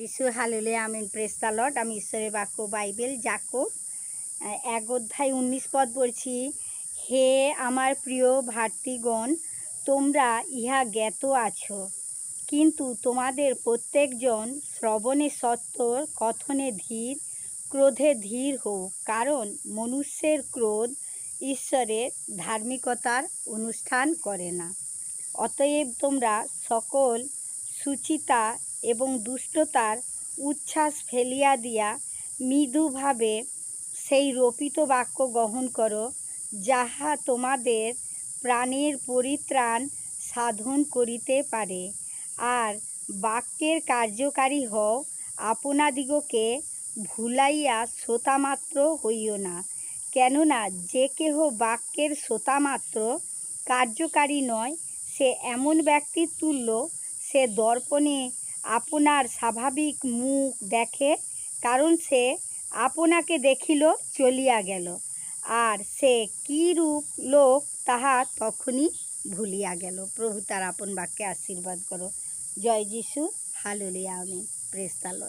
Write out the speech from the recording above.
যিশু হালেলে আমিন প্রেস্তালট আমি ঈশ্বরের বাক্য, বাইবেল জাকব এক অধ্যায় উনিশ পদ বলছি হে আমার প্রিয় ভাতৃগণ, তোমরা ইহা জ্ঞাত আছো। কিন্তু তোমাদের প্রত্যেকজন শ্রবণে সত্তর কথনে ধীর, ক্রোধে ধীর হোক। কারণ মনুষ্যের ক্রোধ ঈশ্বরের ধার্মিকতার অনুষ্ঠান করে না। অতএব তোমরা সকল সুচিতা এবং দুষ্টতার উচ্ছ্বাস ফেলিয়া দিয়া মৃদুভাবে সেই রোপিত বাক্য গ্রহণ করো, যাহা তোমাদের প্রাণের পরিত্রাণ সাধন করিতে পারে। আর বাক্যের কার্যকারী হও, আপনাদিগকে ভুলাইয়া শ্রোতামাত্র হইও না। কেননা যে কেহ বাক্যের শ্রোতামাত্র কার্যকারী নয়, সে এমন ব্যক্তির তুল্য, সে দর্পণে আপনার স্বাভাবিক মুখ দেখে, কারণ সে আপনাকে দেখিল, চলিয়া গেল। আর সে কি রূপ লোক তাহা তখনই ভুলিয়া গেল। প্রভু তার আপন বাক্যে আশীর্বাদ করো। জয় যিশু। হালুলিয়া। আমি প্রেস্তালয়